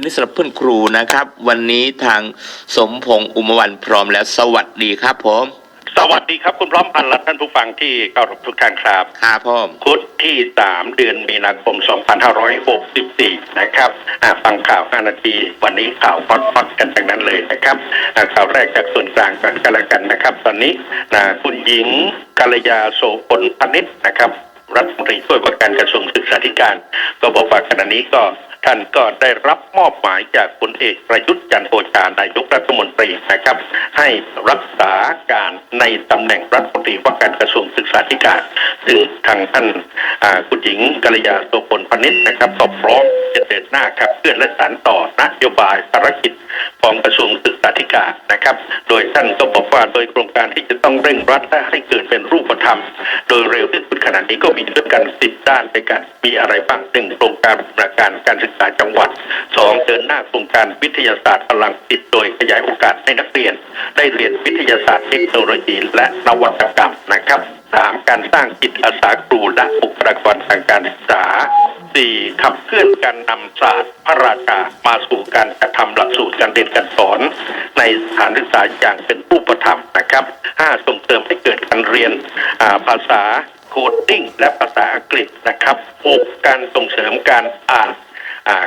วันนี้สำหรับเพื่อนครูนะครับ วันนี้ทางสมพงษ์อุมวันพร้อมแล้วสวัสดีครับผมสวัสดีครับคุณพร้อมพันธ์และท่านผู้ฟังที่เคารพทุกท่านครับครับผมพุธที่3เดือนมีนาคม 2564 นะครับอ่าฟังข่าว5นาที วันนี้ข่าวฮอตๆกันทั้งนั้นเลยนะครับอ่าข่าวแรกจากส่วนกลางกันกันแล้วกันนะครับ ตอนนี้นะคุณหญิงกัลยาโสพลพนิษฐ์นะครับรัฐมนตรีช่วยว่าการกระทรวงศึกษาธิการ ก็บอกว่าขณะนี้ก็ ท่านก็ได้รับมอบหมายจากพลเอกประยุทธ์จันทร์โอชานายกรัฐมนตรีนะครับ ให้รักษาการในตำแหน่งรัฐมนตรีว่าการกระทรวงศึกษาธิการซึ่งทางท่านคุณหญิงกัลยาโสพลพนิษฐ์นะครับก็พร้อมจะเดินหน้าครับเพื่อและสานต่อนโยบายภารกิจของกระทรวงศึกษาธิการนะครับ โดยท่านก็บอกว่าโดยโครงการที่จะต้องเร่งรัดและให้เกิดเป็นรูปธรรม โดยเร็วที่สุดขณะนี้ก็มีด้วยกันสิบด้านในการมีอะไรบ้างหนึ่งโครงการบูรณาการการศึกษาจังหวัดสองเดินหน้าโครงการวิทยาศาสตร์พลังจิตโดยขยายโอกาสให้นักเรียน ได้เรียนวิทยาศาสตร์เทคโนโลยีและนวัตกรรมนะครับสามการสร้างจิตอาสาครูและบุคลากรทางการศึกษาสี่ขับเคลื่อนการนำศาสตร์พระราชามาสู่การกระทำหลักสูตรการเรียนการสอน ในสถานศึกษาอย่างเป็นรูปธรรมนะครับห้าส่งเสริมให้เกิดการเรียนาภาษาโคดดิ้งและภาษาอังกฤษนะครับหกการส่งเสริมการอ่าน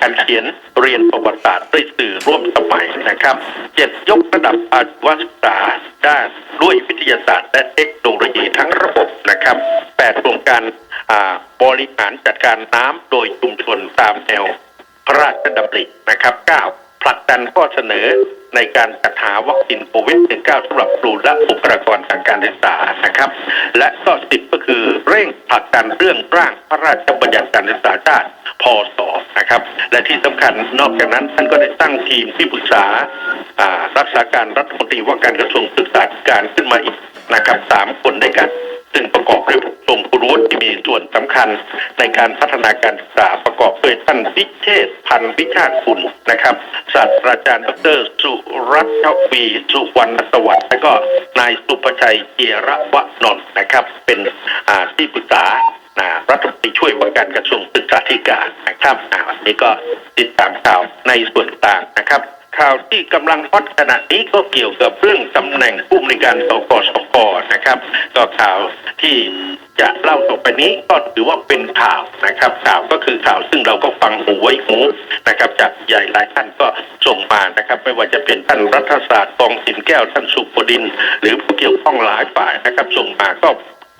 การเขียนเรียนประวัติศาสตร์ด้วยสื่อร่วมสมัยนะครับเจ็ดยกระดับอาชีวศึกษาด้านด้วยวิทยาศาสตร์และเทคโนโลยีทั้งระบบนะครับแปดโครงการบริหารจัดการน้ำโดยชุมชนตามแนวพระราชดำรินะครับเก้า ผลักดันข้อเสนอในการจัดหาวัคซีนโควิด -19 สำหรับครูและบุคลากรทางการศึกษานะครับ และข้อ10ก็คือเร่งผลักดันเรื่องร่างพระราชบัญญัติการศึกษาชาติพศนะครับ และที่สำคัญนอกจากนั้นท่านก็ได้ตั้งทีมที่ปรึกษารักษาการรัฐมนตรีว่าการกระทรวงศึกษาการขึ้นมาอีกนะครับสามคนด้วยกัน ซึ่งประกอบด้วยทรงผู้รู้ที่มีส่วนสำคัญในการพัฒนาการศึกษาประกอบด้วยท่านวิเชษพันธ์วิชาตคุณนะครับศาสตราจารย์ดรสุรัตน์วีสุวรรณสวัสดิ์และก็นายสุภชัยเจียระวนนท์นะครับ เป็นที่ปรึกษารัฐมนตรีช่วยว่าการกระทรวงศึกษาธิการนะครับวันนี้ก็ติดตามข่าวในส่วนต่างนะครับ ข่าวที่กำลังฮอตขณะนี้ก็เกี่ยวกับเรื่องตำแหน่งผู้อำนวยการสกสกนะครับ ก็ข่าวที่จะเล่าต่อไปนี้ก็ถือว่าเป็นข่าวนะครับ ข่าวก็คือข่าวซึ่งเราก็ฟังหูไว้หูนะครับ จากใหญ่หลายท่านก็ส่งมานะครับ ไม่ว่าจะเป็นท่านรัฐศาสตร์กองสินแก้วท่านสุปดิน หรือผู้เกี่ยวข้องหลายฝ่ายนะครับ ส่งมาก็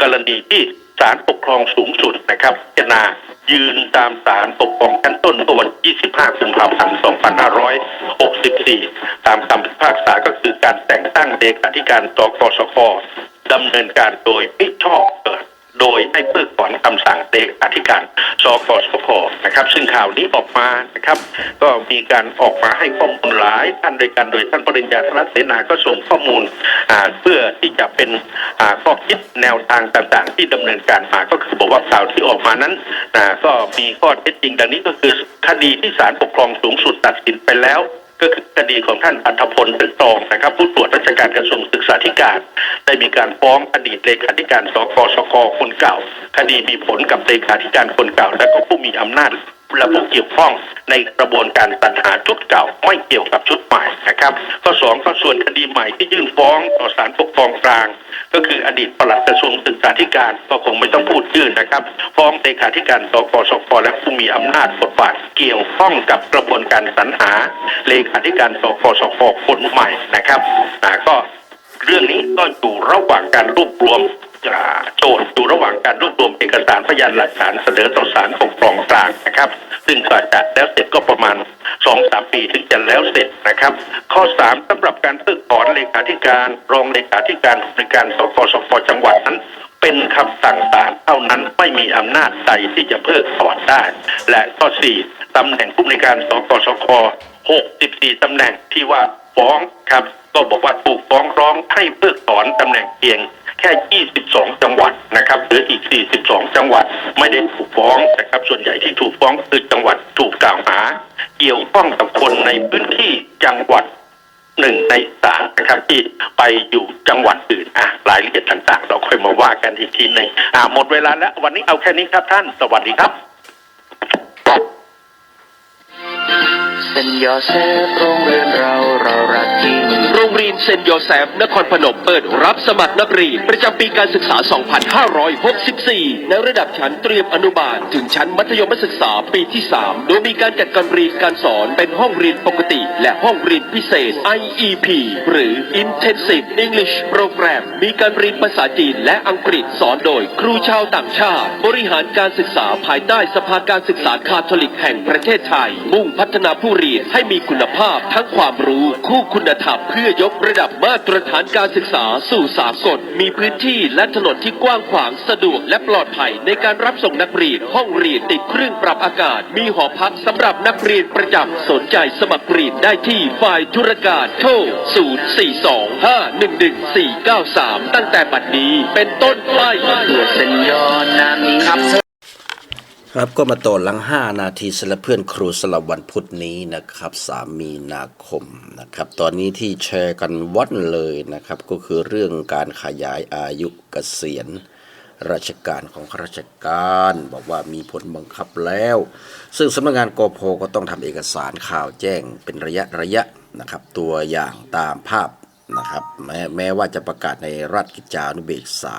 กรณีที่ศาลปกครองสูงสุดนะครับพิจารณายืนตามศาลปกครองชั้นต้นเมื่อวันที่25กุมภาพันธ์2564 ตามคำพิพากษาก็คือการแต่งตั้งเลขาธิการตกสคดำเนินการโดยไม่ชอบเกิด โดยให้เพิกถอนคำสั่งเลขาธิการสกสคนะครับ ซึ่งข่าวนี้ออกมานะครับ ก็มีการออกมาให้ข้อมูลหลายท่านโดยกันโดยท่านปริญญาธนเสนาก็ส่งข้อมูลอ่าเพื่อที่จะเป็นอ่าข้อคิดแนวทางต่างๆ ที่ดำเนินการมาก็คือบอกว่าข่าวที่ออกมานั้นอ่าก็มีข้อเท็จจริงดังนี้ก็คือคดีที่ศาลปกครองสูงสุดตัดสินไปแล้ว ก็คือคดีของท่านอัธพลตึกตองนะครับ ผู้ตรวจราชการกระทรวงศึกษาธิการ ได้มีการฟ้องอดีตเลขาธิการสกสคคนเก่า คดีมีผลกับเลขาธิการคนเก่า และก็ผู้มีอำนาจและผู้เกี่ยวข้องในกระบวนการตัดหาชุดเก่าไม่เกี่ยวกับชุดใหม่นะครับข้อสองก็ส่วนคดีใหม่ที่ยื่นฟ้องต่อศาลปกครองกลาง ก็คืออดีตปลัดกระทรวงศึกษาธิการก็คงไม่ต้องพูดยื่นนะครับ ฟ้องเลขาธิการสกสคและผู้มีอำนาจบทบาทเกี่ยวข้องกับกระบวนการสรรหาเลขาธิการสกสคคนใหม่นะครับอ่าก็เรื่องนี้ก็อยู่ระหว่างการรวบรวมโจทย์อยู่ระหว่างการรวบรวมเอกสารพยานหลักฐานเสนอต่อศาลปกครองกลางนะครับ ซึ่งกว่าจะแล้วเสร็จก็ประมาณสองสามปีถึงจะแล้วเสร็จนะครับ ข้อสามสำหรับการเพิกถอนเลขาธิการรองเลขาธิการผู้ในการสกสคจังหวัดนั้น เป็นคำสั่งศาลเท่านั้นไม่มีอำนาจใดที่จะเพิกถอนได้ และข้อสี่ตำแหน่งผู้ในการสกสค64ตำแหน่งที่ว่าฟ้องครับ ก็บอกว่าถูกฟ้องร้องให้เพิกถอนตำแหน่งเพียง แค่ 22 จังหวัดนะครับหรืออีก 42 จังหวัดไม่ได้ถูกฟ้องนะครับ ส่วนใหญ่ที่ถูกฟ้องคือจังหวัดถูกกล่าวหา เกี่ยวข้องกับคนในพื้นที่จังหวัดหนึ่งในสามนะครับที่ไปอยู่จังหวัดอื่นอะรายละเอียดต่าง ๆ เราค่อยมาว่ากันอีกทีหนึ่งอ่าหมดเวลาแล้ว วันนี้เอาแค่นี้ครับท่าน สวัสดีครับ นต์ยอเซฟโรงเรียนเราเรารักจริงโรงเรียนเซนโยเซฟนครพนมเปิดรับสมัครนักเรียนประจำปีการศึกษา 2564 ในระดับชั้นเตรียมอนุบาล ถึงชั้นมัธยมศึกษาปีที่ 3 โดยมีการจัดการเรียนการสอนเป็นห้องเรียนปกติ และห้องเรียนพิเศษ IEP หรือ Intensive English Program มีการเรียนภาษาจีนและอังกฤษสอนโดยครูชาวต่างชาติ บริหารการศึกษาภายใต้สภาการศึกษาคาทอลิกแห่งประเทศไทย มุ่งพัฒนาผู้เรียนให้มีคุณภาพทั้งความรู้คู่คุณธรรมเพื่อยกระดับมาตรฐานการศึกษาสู่สากล มีพื้นที่และถนนที่กว้างขวางสะดวกและปลอดภัยในการรับส่งนักเรียนห้องเรียนติดเครื่องปรับอากาศ มีหอพักสำหรับนักเรียนประจำสนใจสมัครเรียนได้ที่ฝ่ายธุรการโทร 0425111493 ตั้งแต่บัดนี้เป็นต้นไปเพื่อเซนยอนามนี้ ครับก็มาต่อหลัง 5 นาทีสำหรับเพื่อนครูสลับวันพุธนี้นะครับ 3 มีนาคมนะครับ ตอนนี้ที่แชร์กันวันเลยนะครับ ก็คือเรื่องการขยายอายุเกษียณราชการของข้าราชการ บอกว่ามีผลบังคับแล้ว ซึ่งสำนักงานกพก็ต้องทำเอกสารข่าวแจ้งเป็นระยะระยะนะครับ ตัวอย่างตามภาพนะครับแม้แม้ว่าจะประกาศในราชกิจจานุเบกษา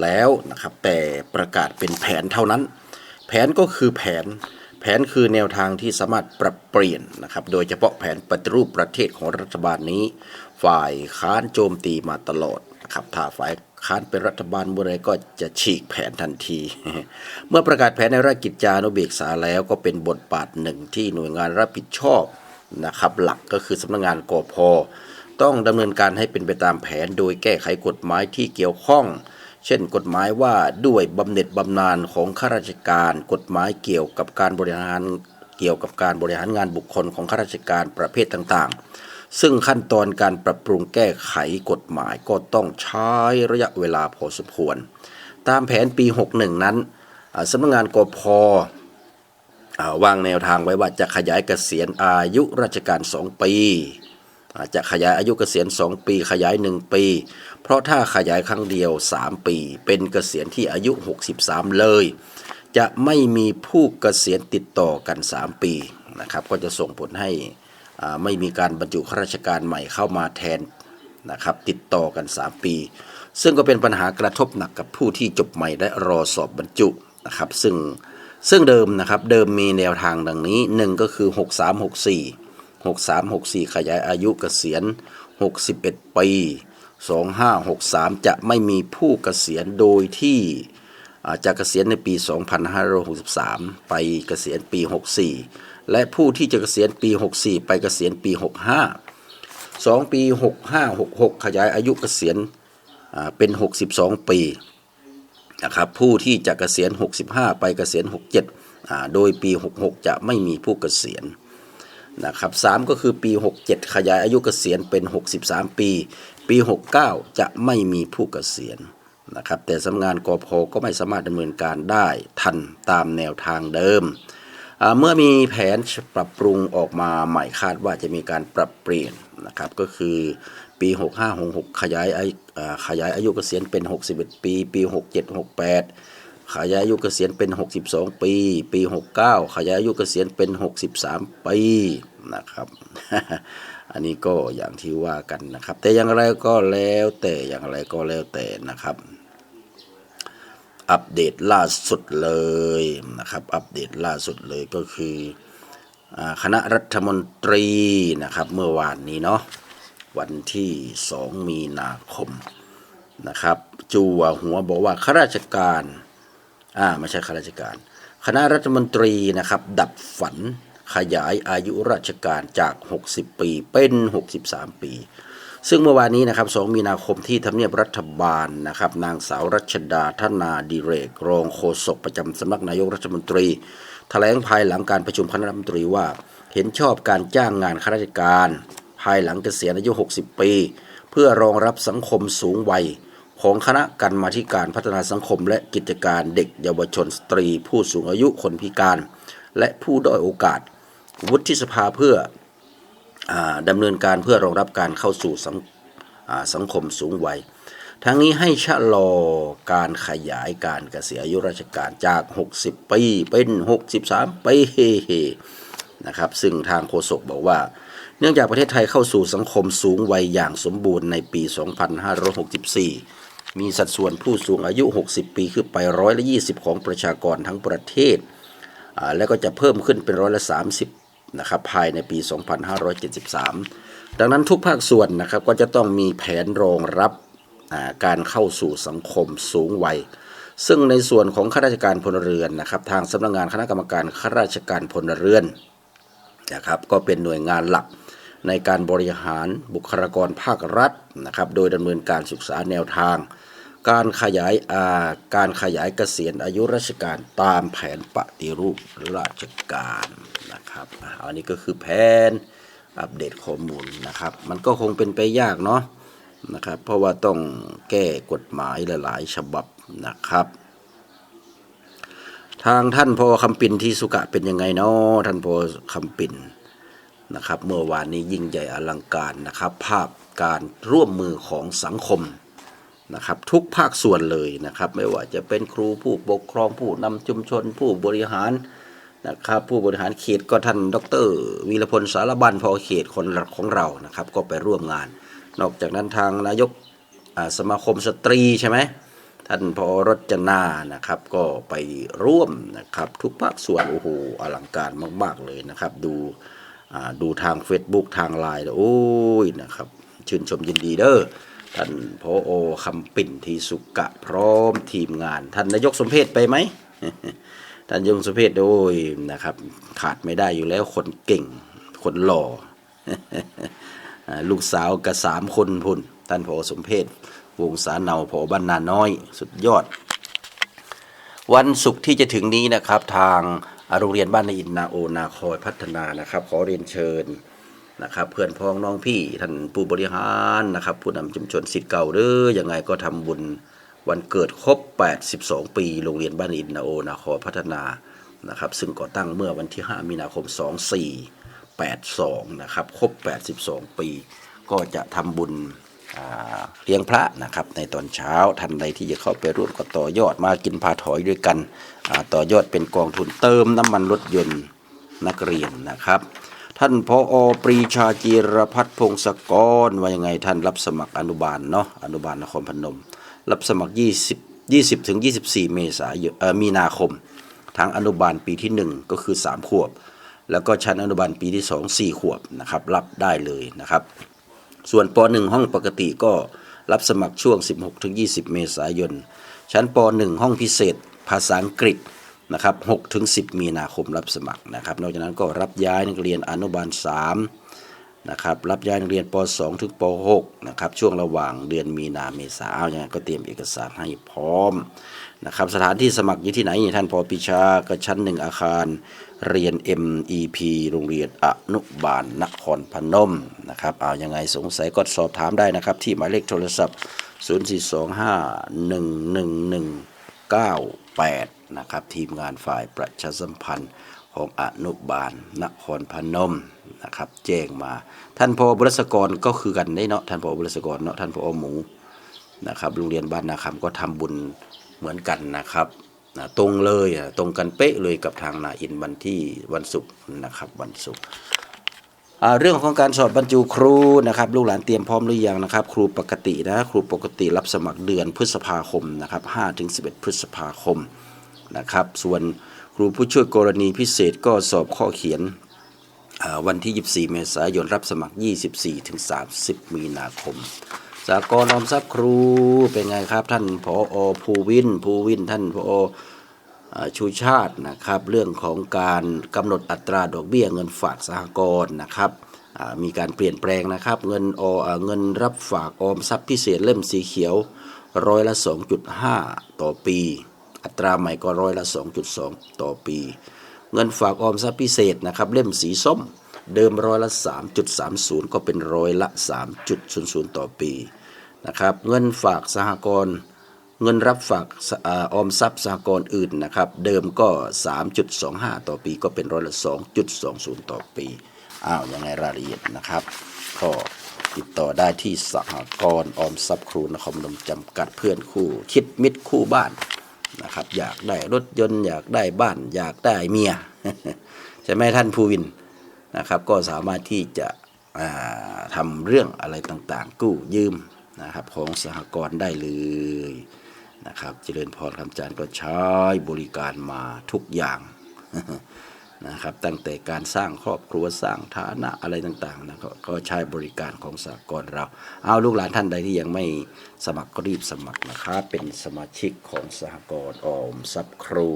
แล้วนะครับ แต่ประกาศเป็นแผนเท่านั้น ผนก็คือแผน แผนคือแนวทางที่สามารถปรับเปลี่ยนนะครับ โดยเฉพาะแผนปฏิรูปประเทศของรัฐบาลนี้ ฝ่ายค้านโจมตีมาตลอดนะครับถ้าฝ่ายค้านเป็นรัฐบาลเมื่อไรก็จะฉีกแผนทันที เมื่อประกาศแผนในราชกิจจานุเบกษาแล้วก็เป็นบทบาทหนึ่งที่หน่วยงานรับผิดชอบนะครับหลักก็คือสำนักงานกพต้องดำเนินการให้เป็นไปตามแผนโดยแก้ไขกฎหมายที่เกี่ยวข้อง เช่นกฎหมายว่าด้วยบำเหน็จบำนาญของข้าราชการ กฎหมายเกี่ยวกับการบริหารเกี่ยวกับการบริหารงานบุคคลของข้าราชการประเภทต่างๆ ซึ่งขั้นตอนการปรับปรุงแก้ไขกฎหมายก็ต้องใช้ระยะเวลาพอสมควร ตามแผนปี 61 นั้นสำนักงานกพวางแนวทางไว้ว่าจะขยายเกษียณอายุราชการ 2 ปี อาจจะขยายอายุเกษียณ 2 ปีขยาย 1 ปี เพราะถ้าขยายครั้งเดียว 3 ปี เป็นเกษียณที่อายุ 63 เลย จะไม่มีผู้เกษียณติดต่อกัน 3 ปีนะครับก็จะส่งผลให้ไม่มีการบรรจุข้าราชการใหม่เข้ามาแทนนะครับติดต่อกัน 3 ปี ซึ่งก็เป็นปัญหากระทบหนักกับผู้ที่จบใหม่และรอสอบบรรจุนะครับซึ่งซึ่งเดิมนะครับเดิมมีแนวทางดังนี้ 1 ก็คือ 6364 6364 ขยายอายุเกษียณ 61 ปี 2563 จะไม่มีผู้เกษียณโดยที่จะเกษียณในปี 2563 ไปเกษียณปี 64 และผู้ที่จะเกษียณปี 64 ไปเกษียณปี 65 2 ปี 65 66 ขยายอายุเกษียณเป็น 62 ปีนะครับผู้ที่จะเกษียณ 65 ไปเกษียณ 67 โดยปี 66 จะไม่มีผู้เกษียณ นะครับสามก็คือปี 67 ขยายอายุเกษียณเป็น 63 ปี ปี 69 จะไม่มีผู้เกษียณนะครับแต่สำนักงานกพก็ไม่สามารถดำเนินการได้ทันตามแนวทางเดิม เมื่อมีแผนปรับปรุงออกมาใหม่คาดว่าจะมีการปรับเปลี่ยนนะครับก็คือปี 65 66 ขยายอายุขยายอายุเกษียณเป็น 61 ปี ปี 67 68 ขยายอายุเกษียณเป็น 62 ปี ปี 69 ขยายอายุเกษียณเป็น 63 ปีนะครับ อันนี้ก็อย่างที่ว่ากันนะครับ แต่อย่างไรก็แล้วแต่อย่างไรก็แล้วแต่นะครับ อัปเดตล่าสุดเลยนะครับ อัปเดตล่าสุดเลยก็คือคณะรัฐมนตรีนะครับ เมื่อวานนี้เนาะวันที่ 2 มีนาคมนะครับ จูวหัวบอกว่าข้าราชการ อ่าไม่ใช่ข้าราชการ คณะรัฐมนตรีนะครับ ดับฝันขยายอายุราชการจาก 60 ปีเป็น 63 ปี ซึ่งเมื่อวานนี้นะครับ 2 มีนาคมที่ทำเนียบรัฐบาลนะครับ นางสาวรัชดาธนาดิเรก รองโฆษกประจำสำนักนายกรัฐมนตรีแถลงภายหลังการประชุมคณะรัฐมนตรีว่า เห็นชอบการจ้างงานข้าราชการ ภายหลังเกษียณอายุ 60 ปี เพื่อรองรับสังคมสูงวัย ของคณะกรรมาธิการพัฒนาสังคม และกิจการเด็กเยาวชนสตรี ผู้สูงอายุคนพิการ และผู้ด้อยโอกาส วุฒิสภาเพื่ออดำเนินการเพื่อรองรับการเข้าสู่สังสังคมสูงวัย ทั้งนี้ให้ชะลอการขยายการเกษียณอายุราชการจาก 60 ปีเป็น 63 ปีนะครับ ซึ่งทางโฆษกบอกว่า เนื่องจากประเทศไทยเข้าสู่สังคมสูงวัยอย่างสมบูรณ์ในปี 2564 มีสัดส่วนผู้สูงอายุ 60 ปีขึ้นไปร้อยละ20 ของประชากรทั้งประเทศอ่าแล้วก็จะเพิ่มขึ้นเป็นร้อยละ 30 นะครับ ภายในปี 2573 ดังนั้นทุกภาคส่วนนะครับก็จะต้องมีแผนรองรับอ่าการเข้าสู่สังคมสูงวัย ซึ่งในส่วนของข้าราชการพลเรือนนะครับ ทางสำนักงานคณะกรรมการข้าราชการพลเรือนนะครับ ก็เป็นหน่วยงานหลักในการบริหารบุคลากรภาครัฐนะครับ โดยดำเนินการศึกษาแนวทาง การขยายอาการขยายเกษียณอายุราชการตามแผนปฏิรูปราชการนะครับอันนี้ก็คือแผนอัปเดตข้อมูลนะครับ มันก็คงเป็นไปยากเนาะนะครับ เพราะว่าต้องแก้กฎหมายหลาย ๆ ฉบับนะครับ ทางท่านพอคำปินที่สุกะเป็นยังไงเนาะท่านพอคำปินนะครับ เมื่อวานนี้ยิ่งใหญ่อลังการนะครับ ภาพการร่วมมือของสังคม นะครับทุกภาคส่วนเลยนะครับ ไม่ว่าจะเป็นครูผู้ปกครองผู้นำชุมชนผู้บริหารนะครับ ผู้บริหารเขตก็ท่านดรวีรพลสารบันพอเขตคนของเรานะครับ ก็ไปร่วมงาน นอกจากนั้นทางนายกสมาคมสตรีใช่ไหมท่านพอรจนานะครับ ก็ไปร่วมนะครับ ทุกภาคส่วนโอ้โหอลังการมาก ๆเลยนะครับ ดูดูทาง Facebook ทางไลน์โอ้ยนะครับ ชื่นชมยินดีเด้อ ท่านพอโอคำปิ่นทีสุกะพร้อมทีมงาน ท่านนายกสมเพศไปไหมท่านยกสมเพศโดยนะครับ ขาดไม่ได้อยู่แล้วคนเก่ง คนหล่อลูกสาวกับสามคนพุ่น ท่านพอสมเพศวงศาเนาพอบ้านนาน้อย สุดยอด วันศุกร์ที่จะถึงนี้นะครับ ทางโรงเรียนบ้านนอินนาโอนาคอยพัฒนานะครับ ขอเรียนเชิญ นะครับเพื่อนพ้องน้องพี่ท่านผู้บริหารนะครับ ผู้นำชุมชนสิทธิ์เก่าเด้อยังไงก็ทำบุญวันเกิดครบ 82 ปี โรงเรียนบ้านอินนาโอนาคอพัฒนานะครับ ซึ่งก่อตั้งเมื่อวันที่ 5 มีนาคม 2482 นะครับ ครบ 82 ปี ก็จะทำบุญเลี้ยงพระนะครับ ในตอนเช้าท่านใดที่จะเข้าไปร่วมก็ต่อยอดมากินพาถอยด้วยกัน ต่อยอดเป็นกองทุนเติมน้ำมันรถยนต์นักเรียนนะครับ ท่านพออปรีชาจีรพัฒน์พงศกรว่ายังไงท่านรับสมัครอนุบาลเนาะอนุบาลนครพนม รับสมัคร 20 20ถึง24 เมษายนเอ่อมีนาคม ทั้งอนุบาลปีที่ 1 ก็คือ 3 ขวบ แล้วก็ชั้นอนุบาลปีที่ 2 4 ขวบนะครับรับได้เลยนะครับ ส่วนป .1 ห้องปกติก็รับสมัครช่วง 16ถึง20 เมษายน ชั้นป .1 ห้องพิเศษ ภาษาอังกฤษ นะครับ6ถึง10 มีนาคมรับสมัครนะครับ นอกจากนั้นก็รับย้ายนักเรียนอนุบาล3นะครับ รับย้ายนักเรียนป .2 ถึงป .6 นะครับ ช่วงระหว่างเดือนมีนาเมษาเอาอย่างนั้นก็เตรียมเอกสารให้พร้อมนะครับ สถานที่สมัครอยู่ที่ไหนท่านพอปิชาก็ชั้นหนึ่งอาคารเรียน MEP โรงเรียนอนุบาลนครพนมนะครับเอายังไงสงสัยก็สอบถามได้นะครับ ที่หมายเลขโทรศัพท์ 098 นะครับ ทีมงานฝ่ายประชาสัมพันธ์ของอนุบาลนครพนมนะครับแจ้งมา ท่านพอบริษกรก็คือกันได้เนาะท่านพอบริษกรเนาะท่านพอหมูนะครับโรงเรียนบ้านนาคำก็ทำบุญเหมือนกันนะครับนะตรงเลยตรงกันเป๊ะเลยกับทางนาอินวันที่วันศุกร์นะครับวันศุกร์ เรื่องของการสอบบรรจุครูนะครับลูกหลานเตรียมพร้อมหรือยังนะครับ ครูปกตินะครูปกติรับสมัครเดือนพฤษภาคมนะครับ5ถึง11 พฤษภาคมนะครับ ส่วนครูผู้ช่วยกรณีพิเศษก็สอบข้อเขียนวันที่ 24 เมษายนรับสมัคร 24ถึง30 มีนาคม สากลออมทรัพย์ครูเป็นไงครับ ท่านผอภูวินภูวินท่านผอ ชูชาตินะครับ เรื่องของการกำหนดอัตราดอกเบี้ยเงินฝากสหกรณ์นะครับมีการเปลี่ยนแปลงนะครับ เงินออเงินรับฝากออมทรัพย์พิเศษเล่มสีเขียวร้อยละ 2.5 ต่อปี อัตราใหม่ก็ร้อยละ 2.2 ต่อปี เงินฝากออมทรัพย์พิเศษนะครับ เล่มสีส้มเดิมร้อยละ 3.30 ก็เป็นร้อยละ 3.00 ต่อปีนะครับ เงินฝากสหกรณ์ เงินรับฝากออมทรัพย์สหกรณ์อื่นนะครับ เดิมก็ 3.25 ต่อปีก็เป็นร้อยละ2.20 ต่อปี อ้าวยังไงรายละเอียดนะครับก็ติดต่อได้ที่สหกรณ์ออมทรัพย์ครูนครพนมจำกัดเพื่อนคู่ คิดมิตรคู่บ้านนะครับ อยากได้รถยนต์อยากได้บ้าน อยากได้เมียใช่ไหมท่านภูวินนะครับ ก็สามารถที่จะทำเรื่องอะไรต่างๆ กู้ยืมนะครับของสหกรณ์ได้เลย นะครับ เจริญพรคำจานก็ใช้บริการมาทุกอย่างนะครับ ตั้งแต่การสร้างครอบครัวสร้างฐานะอะไรต่างๆนะก็ก็ใช้บริการของสากลเรา เอาลูกหลานท่านใดที่ยังไม่สมัครก็รีบสมัครนะครับ เป็นสมาชิกของสหกรณ์ออมทรัพย์ครู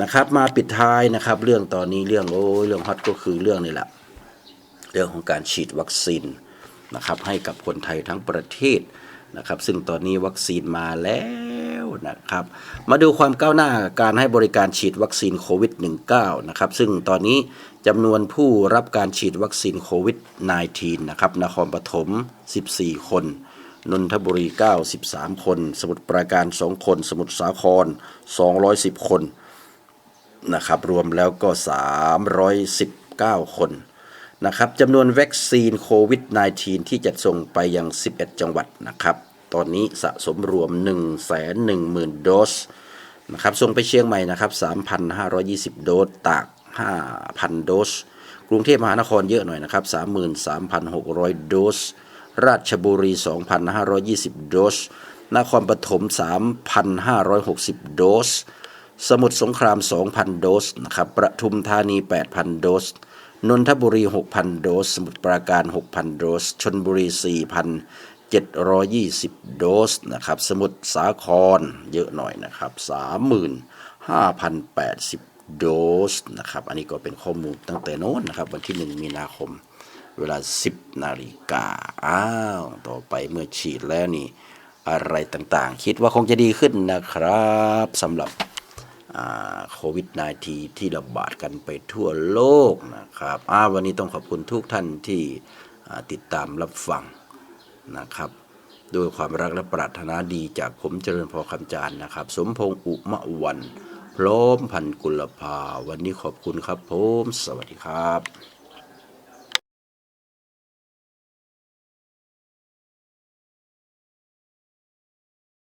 นะครับมาปิดท้ายนะครับ เรื่องตอนนี้เรื่องโอ้ยเรื่องฮอตก็คือเรื่องนี่แหละเรื่องของการฉีดวัคซีนนะครับให้กับคนไทยทั้งประเทศนะครับ ซึ่งตอนนี้วัคซีนมาแล้ว นะครับ มาดูความก้าวหน้าการให้บริการฉีดวัคซีนโควิด -19 นะครับ ซึ่งตอนนี้จำนวนผู้รับการฉีดวัคซีนโควิด -19 นะครับ นครปฐม 14 คน นนทบุรี 93 คน สมุทรปราการ 2 คน สมุทรสาคร 210 คนนะครับ รวมแล้วก็ 319 คนนะครับจำนวนวัคซีนโควิด -19 ที่จะส่งไปยัง 11 จังหวัดนะครับ ตอนนี้สะสมรวม 110,000 โดสนะครับส่งไปเชียงใหม่นะครับ 3,520 โดส ตาก 5,000 โดส กรุงเทพมหานครเยอะหน่อยนะครับ 33,600 โดส ราชบุรี 2,520 โดส นครปฐม 3,560 โดส สมุทรสงคราม 2,000 โดสนะครับประทุมธานี 8,000 โดสนนทบุรี 6,000 โดส สมุทรปราการ 6,000 โดส ชนบุรี 720 โดสนะครับ สมุทรสาครเยอะหน่อยนะครับ 35,080 โดสนะครับ อันนี้ก็เป็นข้อมูลตั้งแต่โน้นนะครับ วันที่ 1 มีนาคมเวลา 10 นาฬิกาอ้าว ต่อไปเมื่อฉีดแล้วนี่ อะไรต่างๆ คิดว่าคงจะดีขึ้นนะครับสำหรับโควิด -19 ที่ระบาดกันไปทั่วโลกนะครับอ้าวันนี้ต้องขอบคุณทุกท่านที่ติดตามรับฟัง นะครับด้วยความรักและปรารถนาดีจากผมเจริญพอคำจานนะครับ สมพงษ์อุมะวันพร้อมพันกุลภา วันนี้ขอบคุณครับผม สวัสดีครับ